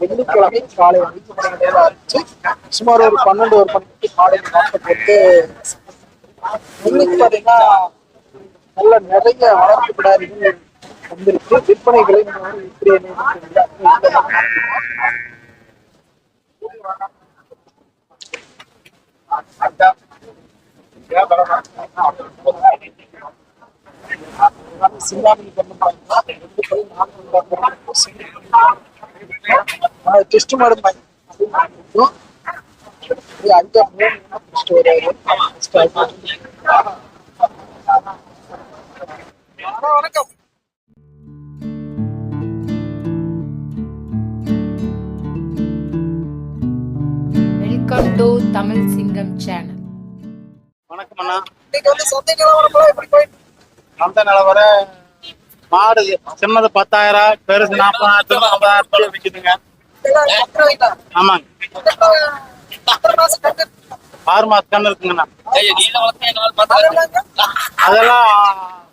வெள்ளிக்கிழமை காலை ஐந்து மணி நேரம் ஆரம்பிச்சு சுமார் ஒரு பன்னெண்டு ஒரு பன்னெண்டு காலை நாற்பத்தி இன்னைக்கு பாத்தீங்கன்னா நல்ல நிறைய வளர்ப்பு கிடாரிகள் வந்திருக்கு விற்பனைகளை நம்ம இப்படி என்ன டெஸ்ட் மாடு அஞ்சா மூணு டெஸ்ட் வணக்கம் வெல்கம் டு தமிழ் சிங்கம் சேனல் அண்ணா இன்னைக்கு வந்து சந்தை நிலவரம்லாம் எப்படி போயிட்டு? அந்த நிலவர மாடு சின்னது பத்தாயிரம் பெருசு நாற்பதாயிரத்துக்கு ஐம்பதாயிரத்துக்கு விற்குதுங்க? ஆமாங்க? ஆறு மாசம் கண்ணு இருக்குங்கண்ணா? அதெல்லாம்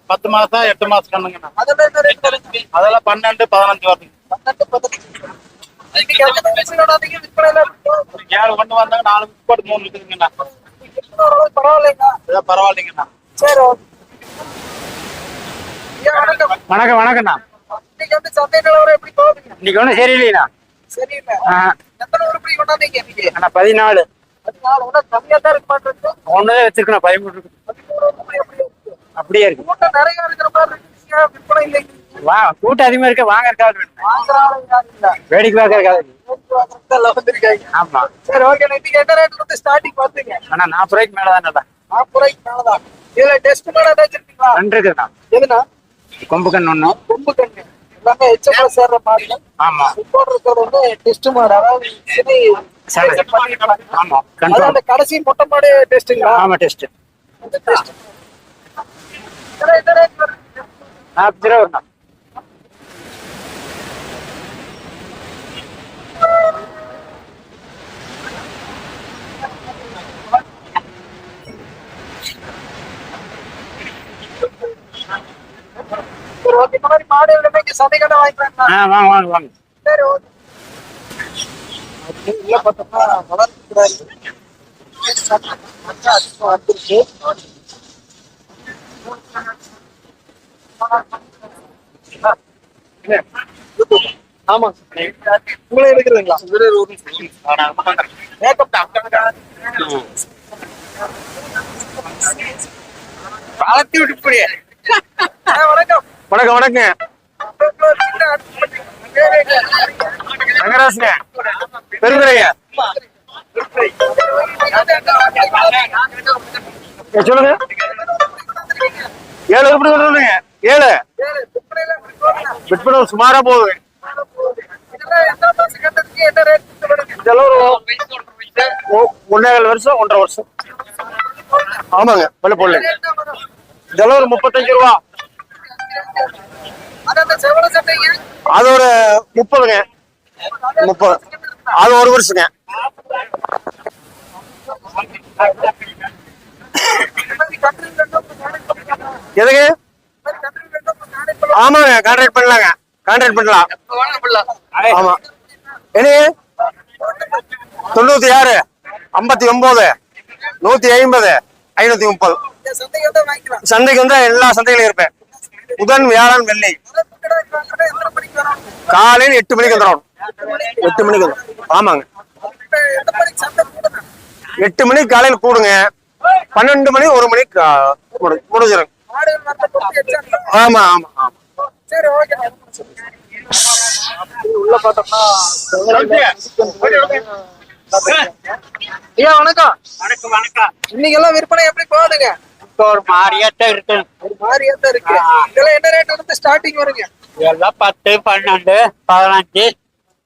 பத்து மாசம் எட்டு மாசம் கண்ணுங்கண்ணா அதெல்லாம் பன்னெண்டு பதினஞ்சு வருதுங்க. ஏழு கொண்டு வந்தாங்க நாலு போட்டு மூணு இருக்குதுங்கண்ணா. பரவாயில்லைங்கண்ணா சரி, வணக்கம். வணக்கம் வணக்கம்ண்ணா இன்னைக்கு வந்து சந்தை நிலவரம் எப்படி போகுதுங்க? இன்னைக்கு ஒன்றும் சரியில்லைண்ணா சரியில்லை. எத்தனை உருப்படி கொண்டாந்தீங்க இன்னைக்கு? அண்ணா பதினாலு பதினாலு, இன்னும் கம்மியா தான் இருக்க மாட்டேங்குது. ஒன்றுதான் வச்சிருக்கணும் பதிமூணு இருக்கு. அப்படியே இருக்கு கூட்டம் நிறைய இருக்கிற மாதிரி விற்பனை வா கூட்டம் அதிகமா இருக்க வாங்க இருக்காது வேடிக்கை பார்க்க இருக்காது எல்லாம் வந்திருக்காங்க. ஆமா. சரி ஓகே இன்னைக்கு என்ன ரேட்ல இருந்து ஸ்டார்டிங் பாத்துங்க அண்ணா நாற்பது ரூபாய்க்கு மேல தானே நாற்பது ரூபாய்க்கு மேலதான். இதுல டெஸ்ட் மேல ஏதாச்சும் இருக்குங்களா ரெண்டு இருக்குண்ணா எதுனா கொம்பு கண் ஒண்ணு. கொம்பு கண்ணு. எல்லாமே எச்சப்பட சேர்ற மாடு ஆமா. இப்போ இருக்கிறது வந்து டெஸ்ட் மாடு அதாவது சினை சரி. பண்ணிருக்காங்க. ஆமா அதாவது கன்ஃபார்ம் அந்த கடைசி மொட்டை மாடு டெஸ்ட்டுங்களா ஆமா டெஸ்ட் அந்த டெஸ்ட் என்ன ரேட் வருது நாற்பது ரூபா சரி ஓகே இந்த மாதிரி மாடு எல்லாமே இங்க சந்தைக்கடை வாங்கிக்கலாம் ஆ வாங்க வாங்க வாங்க. சரி ஓகே உள்ள பார்த்தோம்னா வளர்த்துக்கிறாரு அதிகமாக வந்துருக்கு ஆமா உங்களே எடுக்கிறீங்களா? மேக்கப் வளர்த்தி விட்டு வணக்கம். வணக்கம் வணக்கம். ரங்கராசுங்க பெருந்துரைங்க சொல்லுங்க. ஏழு எப்படி சொல்றீங்க? ஏழு. விற்பனை சுமாரா போகுது. ஒன்னேகால் வருஷம் ஒன்றரை வருஷம். ஆமாங்க வெள்ள போடல இதெல்லாம் ஒரு முப்பத்தஞ்சு ரூபா. அது ஒரு முப்பதுங்க. முப்பது. அது ஒரு வருஷங்க. எதுங்க? ஆமாங்க கான்ட்ராக்ட் பண்ணலாங்க. கான்ட்ராக்ட் பண்ணலாம். ஆமா. என்ன தொண்ணூத்தி ஆறு ஐம்பத்தி ஒன்பது நூத்தி ஐம்பது ஐநூத்தி முப்பது சந்தைக்கு வந்தா எல்லா சந்தைகளும் இருப்பேன். புதன் வியாழன் வெள்ளி. காலையில எட்டு மணிக்கு வந்துடும் எட்டு மணிக்கு வந்துடும் ஆமாங்க. எட்டு மணிக்கு காலையில கூடுங்க. பன்னெண்டு மணி ஒரு மணிக்கு ஆ, முடி- முடிஞ்சிரும். ஆமா ஆமா ஆமா. சரி ஓகே உள்ள பார்த்தோம்னா ஐயா வணக்கம். வணக்கம் வணக்கம். இன்னைக்கு எல்லாம் விற்பனை எப்படி போகுதுங்க? இப்போ ஒரு மாறியாட்டம் இருக்கு. மாதிரியா தான் இருக்கு இதெல்லாம் என்ன ரேட் வந்து ஸ்டார்டிங் வருங்க எல்லாம் பத்து பன்னெண்டு பதினஞ்சு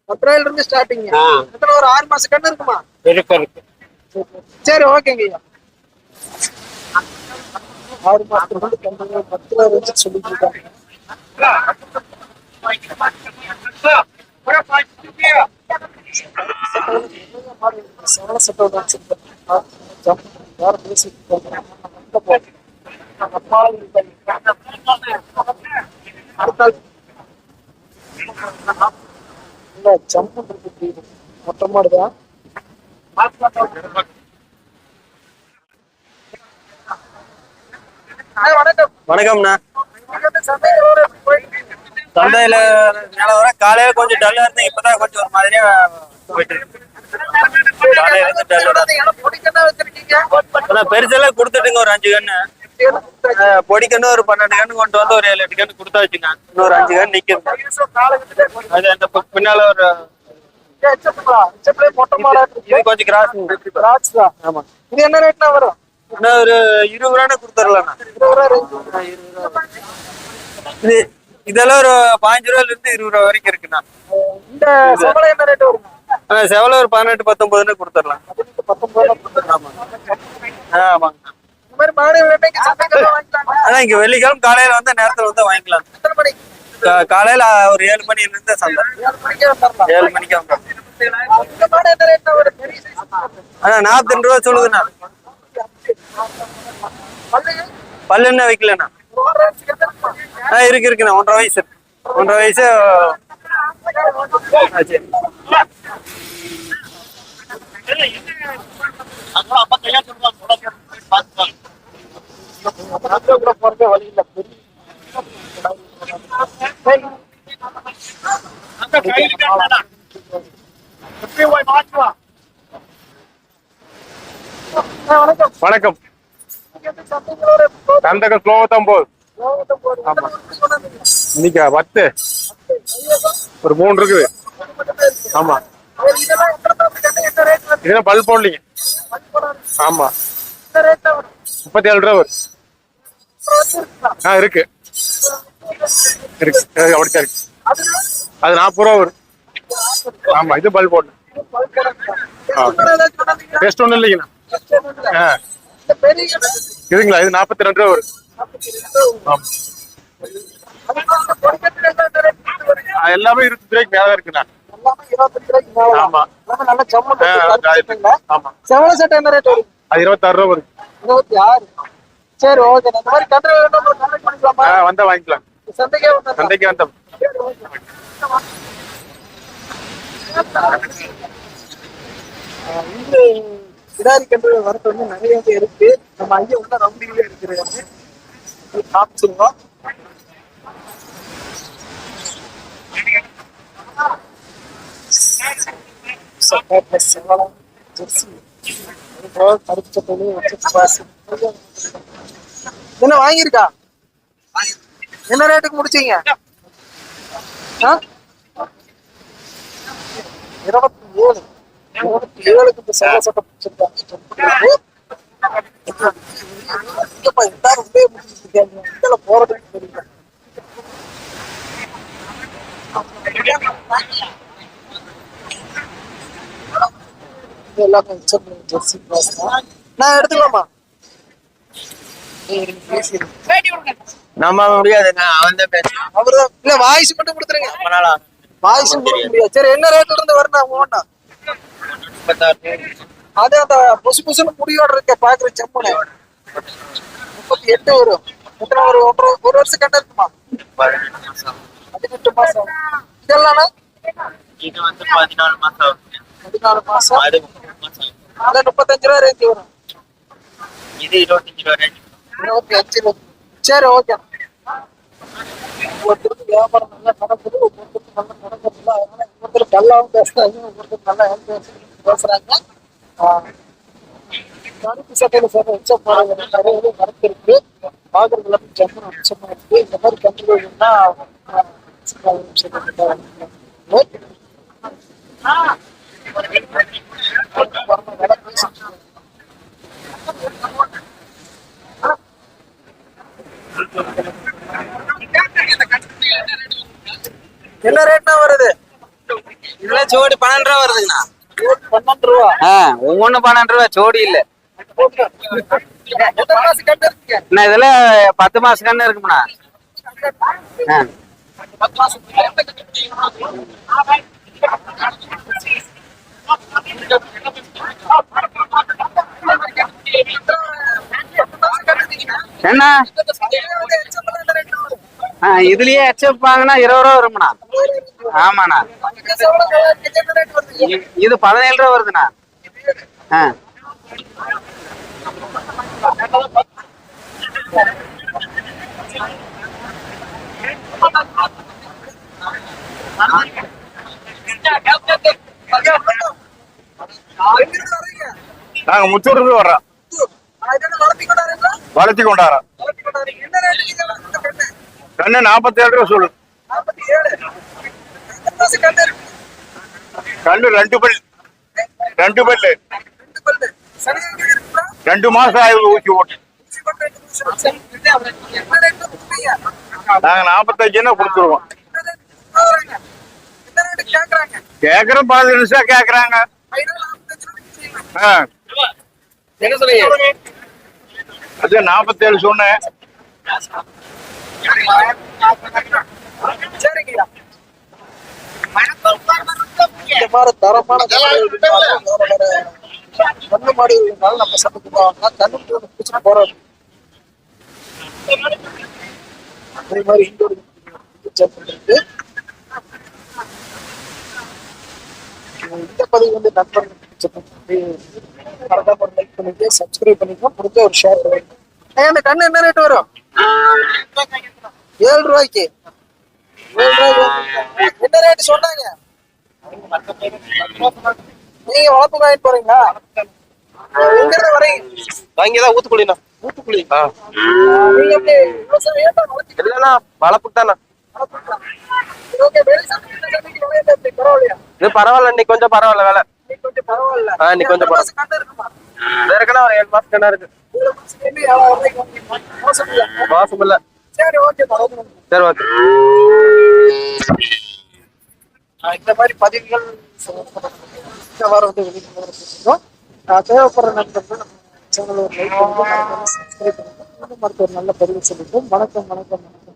பத்து ரூபாயில இருந்து ஸ்டார்டிங் ஒரு ஆறு மாசம் கண்ணு இருக்குமா இருக்கு இருக்கு சரி ஓகேங்க ஆறு கண்ணு பத்து ரூபா வச்சு சொல்லிட்டு இருக்காங்க சவள சட்டை வச்சிருக்கேன் யாரும் பேசிட்டு இருக்காங்க இந்த போ. அப்பால் இல்லை. அடுத்தால் இந்த ஜம்பு இருக்கு மொட்டை மாடுதான் வணக்கம் வணக்கம்ண்ணா. சந்தையில போயிட்டு சந்தையில நிலவரம் காலையில கொஞ்சம் டல்லா இருந்தேன். இப்பதான் கொஞ்சம் ஒரு மாதிரியா போயிட்டு இருக்கு. அதான் பெருசெல்லாம் கொடுத்துட்டுங்க ஒரு அஞ்சு கண்ணு அஹ் பொடிக்கண்ணு ஒரு பன்னெண்டு கண்ணு கொண்டு வந்து ஒரு ஏழு எட்டு கண்ணு கொடுத்தாச்சுங்க. இன்னொரு அஞ்சு கண்ணு நிக்குது. அது அந்த பின்னால ஒரு இது கொஞ்சம் கிராஸ் ஆமா. இது என்ன ரேட்னா வரும் இன்னும் ஒரு இருபது ரூபான்னு கொடுத்துடலாம்ண்ணா இது இதெல்லாம் ஒரு பாஞ்சு ரூபால இருந்து இருபது ரூபா வரைக்கும் இருக்குண்ணா. இந்த சம்பளம் என்ன ரேட் வரும் ஆஹ் செவல ஒரு பதினெட்டு பத்தொன்பதுன்னு கொடுத்துடலாம். பதினெட்டு, பத்தொன்பது ஆமாங்க. ஆனா இங்க வெள்ளிக்கிழமை காலையில வந்தா நேரத்துல வந்து வாங்கிக்கலாம். காலையில ஒரு ஏழு மணில இருந்து சந்தை ஏழு மணிக்கே. ஆனா நாற்பத்தி ரெண்டு ரூபா சொல்லுதுண்ணா. பல்லு என்ன வைக்கலண்ணா? ஆ இருக்கு இருக்குண்ணா. ஒன்றரை வயசு. ஒன்றரை வயசு. சரி. அப்புறம் கூட போறதே வழி வணக்கம். வணக்கம் இங்க இருந்து போ- போகுது இன்னைக்கு பத்து? ஒரு மூணு இருக்குது. ஆமா. இதெல்லாம் பல் போடலீங்க. ஆமா. முப்பத்தி ஏழு ரூபா வரும். ஆ இருக்கு இருக்கு அது இருக்கு நாற்பது ரூபா வரும் ஆமா இது பல் போடணும் பல் போடாது. ஆ. கூட ஏதாச்சும் சொன்னாதீங்க? டெஸ்ட் ஒன்றும் இல்லைங்கண்ணா ஆ இதுங்களா இது நாற்பத்தி ரெண்டு ரூபா வரும் எல்லாம் இந்த rate கொடுத்து வருது. ஆ, எல்லாமே இருபது ரூபாய்க்கு மேல இருக்குண்ணா. ஆமா. ஆமா செவல சட்டை என்ன ரேட் அது இருபத்தாறு ரூபா வரும் இருபத்தி ஆறு சரி ஓகே இந்த மாதிரி கன்று வேணும் கான்டாக்ட் பண்ணிக்கலாமா? வந்தா வாங்கிக்கலாம். சந்தைக்கே வந்து சந்தைக்கு வந்தோம். இந்த கிடாரி கன்று வரத்து வந்து நிறைய வந்து இருக்கு. நம்ம ஐயா உள்ள ரவுண்டிங்ல இருக்கிறாங்க காமிச்சிருவோம். plus செவலம். அதுபோக கருப்பு வச்சு பாசி. என்ன வாங்கியிருக்கா? என்ன ரேட்டுக்கு முடிச்சீங்க? இருபத்தி ஏழு இருபத்தி ஏழுக்கு இந்த சேவை சட்டம் எல்லாரும் முடிச்சிருக்காங்க போறதுக்கு தெரியல. எல்லாமே ஜெர்சி கிளாஸ் நான் எடுத்துக்கலாமா? நம்ம முடியாதுங்க அவன் தான் பேசுறான். அவர்தான். இல்ல வாய்ஸ் மட்டும் கொடுத்துருங்க. ரொம்ப நாளா? வாய்ஸ் முடியாது சரி என்ன ரேட்ல இருந்து வரணும் முப்பத்தாறு. அது அந்த புசு புசுன்னு முடியோட இருக்க பாக்குற செம்முன முப்பத்தி எட்டு வரும் எத்தனை ஒரு ஒன்றரை ஒரு வருஷம் கண்ட இருக்குமா? பதினெட்டு மாசம் இதெல்லாம் இது வந்து பதினாலு மாசம். பதினாலு மாசம். அது முப்பத்தஞ்சு ரூபா ரேஞ்ச் வரும். இது இருபத்தஞ்சு ரூபா ரேஞ்ச் இருபத்தி அஞ்சு சரி ஓகே ஒருத்தருக்கு வியாபாரம் நல்லா நடக்குது ஒருத்தருக்கு நல்லா நடக்கிறதுல அதனால ஒருத்தர் டல்லாவும் பேசுறாங்க ஒருத்தர் நல்லா பேசுறாங்க. கருப்பு சட்டையில போறது மரத்து இருக்கு. பாக்குறது எல்லாமே இருக்கு. இந்த மாதிரி கண்டுபிடிக்கணும்னா என்ன ரேட்னா வருது? இதுல ஜோடி பன்னெண்டு ரூபா வருதுங்கண்ணா. பன்னெண்டு ரூபா? ஆ ஒவ்வொன்னு பன்னெண்டு ரூபா ஜோடி இல்ல. எத்தனை மாசம் கண்டு இருக்கீங்க அண்ணா இதுல பத்து மாசம் கண்ணு இருக்கும்ண்ணா. என்ன? இதுலயே ஹெச்எப் வாங்கினா இருபது ரூபா வரும்ண்ணா. ஆமாண்ணா. இது பதினேழு ரூபா வருதுண்ணா. ஆ. நாங்க முத்தூர்ல இருந்து வர்றோம். வளர்த்தி கொண்டாடுறோம் கண்ணு நாற்பத்தி ஏழு ரூபா சொல்லு. கண்ணு ரெண்டு பல் ரெண்டு பல்லு. ரெண்டு மாசம் ஆயுள் ஊசி போட்டு. நாங்க நாற்பத்தஞ்சுன்னா கொடுத்துருவோம். கேக்குற பதினஞ்சு நிமிஷம் கேக்குறாங்க. ஆ. அது நாற்பத்தேழு சொன்னேன். இந்த தரமான கண்ணு இருந்தாலும் நம்ம சமைச்சு போவாங்க கண்ணு பிடிச்சிட்டு போறோம் அதே மாதிரி இருக்கு இந்த பதிவு வந்து நண்பர்கள் லைக் பண்ணிட்டு சப்ஸ்கிரைப் பண்ணிக்கோ முடிஞ்ச ஒரு ஷேர் பண்ணுங்க அந்த கண்ணு என்ன ரேட் வரும்? ஏழு ரூபாய்க்கு. ஏழு ரூபாய்க்கு என்ன ரேட் சொன்னாங்க? நீங்க வளர்ப்பு வாங்கிட்டு போறீங்களா? எங்க இருந்து வரீங்க வாங்கிதான் ஊத்துக்குழிண்ணா ஊத்துக்குழி? நீங்க எப்படி? இல்லைண்ணா வளர்ப்புக்கு தானே இது பரவாயில்ல இன்னைக்கு கொஞ்சம் பரவாயில்ல வேலை. இன்னைக்கு கொஞ்சம் பரவாயில்ல. இன்னைக்கு கொஞ்சம் இது இருக்குன்னா ஒரு ஏழு மாசம் இருக்கு. சரி ஓகே இந்த மாதிரி பதிவுகள் தேவைப்படுற நண்பர்கள் நல்ல பதிவு சொல்லிட்டோம் வணக்கம் வணக்கம் வணக்கம்.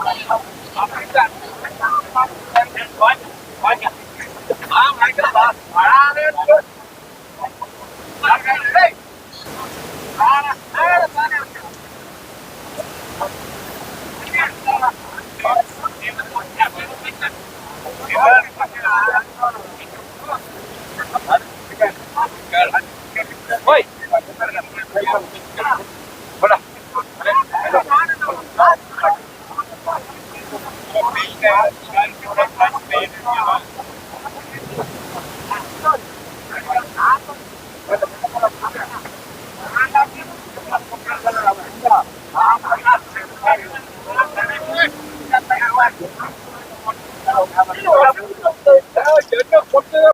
Oi!